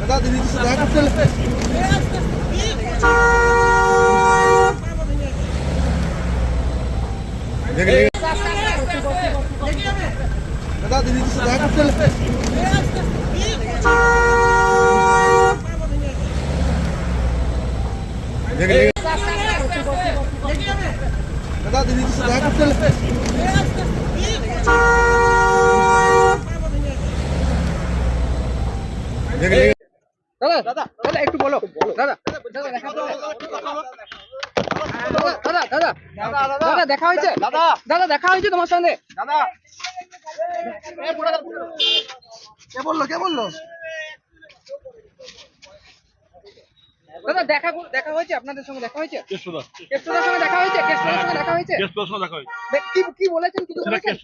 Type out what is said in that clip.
দাদা দিদি দেখা করতে। দাদা দিদি দেখা দাদা দাদা দাদা একটু বলো। দাদা দাদা দাদা দাদা দেখা হয়েছে? দাদা। দাদা দেখা হয়েছে তোমার সঙ্গে? দাদা। কে বলল কে বলল? দাদা দেখা দেখা হয়েছে? আপনাদের সঙ্গে দেখা হয়েছে? কেষ্টদা কেষ্টদার সঙ্গে দেখা হয়েছে? কেষ্টদার সঙ্গে দেখা হয়েছে? কেষ্টদার সঙ্গে দেখা হয়েছে। কি কি বলেছেন? কিছু সেটা বলেছেন?